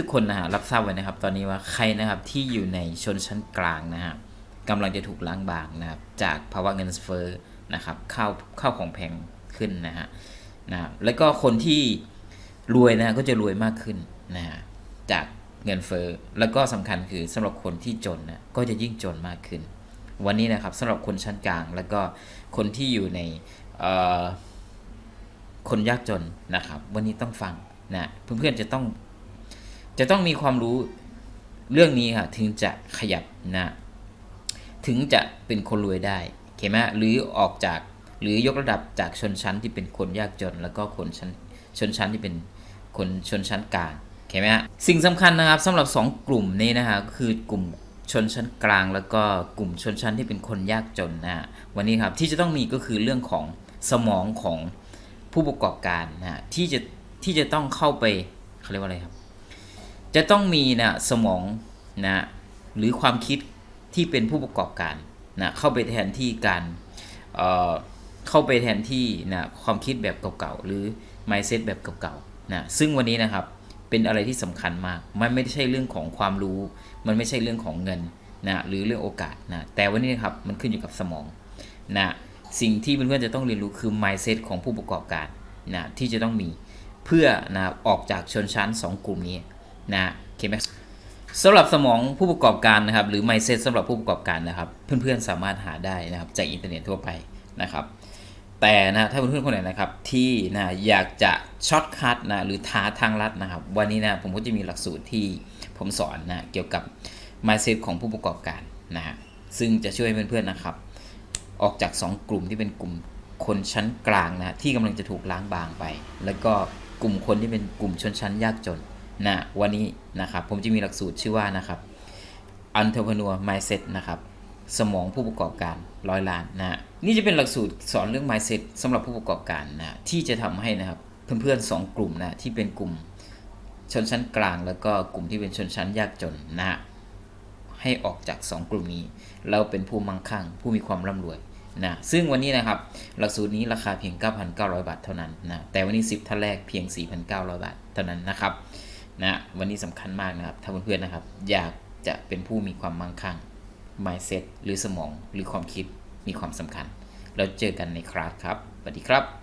ทุกคนนะฮะรับทราบไว้นะครับ ตอนนี้ว่าใครนะครับที่อยู่ในชนชั้นกลางนะฮะกำลังจะถูกล้างบางนะครับจากภาวะเงินเฟ้อนะครับข้าวข้าวของแพงขึ้นนะฮะนะแล้วก็คนที่รวยนะก็จะรวยมากขึ้นนะฮะจากเงินเฟ้อแล้วก็สำคัญคือสำหรับคนที่จนนะก็จะยิ่งจนมากขึ้น วันนี้นะครับสำหรับคนชั้นกลางแล้วก็คนที่อยู่ในเอ่อคนยากจนนะครับ วันนี้ต้องฟังนะเพื่อนๆจะต้อง จะต้องมีความรู้เรื่องนี้ค่ะถึงจะขยับนะถึงจะเป็นคนรวยได้เข้าไหมหรือออกจากหรือยกระดับจากชนชั้นที่เป็นคนยากจน แล้วก็คนชั้นชนชั้นที่เป็นคนชนชั้นกลางเข้าไหมฮะสิ่งสำคัญนะครับสำหรับ 2 กลุ่มนี้นะฮะคือกลุ่มชนชั้นกลาง แล้วก็กลุ่มชนชั้นที่เป็นคนยากจนนะฮะวันนี้ครับที่จะต้องมีก็คือเรื่องของสมองของผู้ประกอบการนะฮะที่จะที่จะต้องเข้าไปเขาเรียกว่าอะไรครับ จะต้องมีนะสมองนะหรือความคิดที่เป็นผู้ประกอบการนะเข้าไปแทนที่การเเข้าไปแทนที่นะความคิดแบบเก่าๆหรือ mindset แบบเก่าๆนะซึ่งวันนี้นะครับเป็นอะไรที่สำคัญมาก มันไม่ใช่เรื่องของความรู้ มันไม่ใช่เรื่องของเงินนะหรือเรื่องโอกาสนะแต่วันนี้นะครับมันขึ้นอยู่กับสมองนะสิ่งที่เพื่อนๆจะต้องเรียนรู้คือ mindset ของผู้ประกอบการนะที่จะต้องมีเพื่อนะออกจากชนชั้น 2 กลุ่มนี้ นะเคไหมสำหรับสมองผู้ประกอบการนะครับ หรือ mindset สำหรับผู้ประกอบการนะครับ เพื่อนๆสามารถหาได้นะครับจากอินเทอร์เน็ตทั่วไปนะครับ แต่นะถ้าเพื่อนๆคนไหนนะครับที่นะอยากจะช็อตคัทนะหรือท้าทางลัดนะครับ วันนี้นะผมก็จะมีหลักสูตรที่ผมสอนนะเกี่ยวกับ mindset ของผู้ประกอบการนะฮะซึ่งจะช่วยเพื่อนๆนะครับ ออกจาก 2 กลุ่มที่เป็นกลุ่มคนชั้นกลางนะที่กำลังจะถูกล้างบางไป แล้วก็กลุ่มคนที่เป็นกลุ่มชนชั้นยากจน นะวันนี้นะครับผมจะมีหลักสูตรชื่อว่านะครับ entrepreneur mindset นะครับสมองผู้ประกอบการร้อยล้านนะนี่จะเป็นหลักสูตรสอนเรื่อง mindset สำหรับผู้ประกอบการนะที่จะทำให้นะครับเพื่อนๆสองกลุ่มนะที่เป็นกลุ่มชนชั้นกลาง แล้วก็กลุ่มที่เป็นชนชั้นยากจนนะให้ออกจาก 2 กลุ่มนี้ แล้วเป็นผู้มั่งคั่ง ผู้มีความร่ำรวยนะซึ่งวันนี้นะครับหลักสูตรนี้ราคาเพียง 9,900 บาทเท่านั้นนะแต่วันนี้ 10ท่านแรกเพียง 4,900 บาทเท่านั้นนะครับ นะวันนี้สำคัญมากนะครับ ถ้าเพื่อนๆนะครับ อยากจะเป็นผู้มีความมั่งคั่ง mindset หรือสมองหรือความคิดมีความสำคัญ เราเจอกันในคลาสครับสวัสดีครับ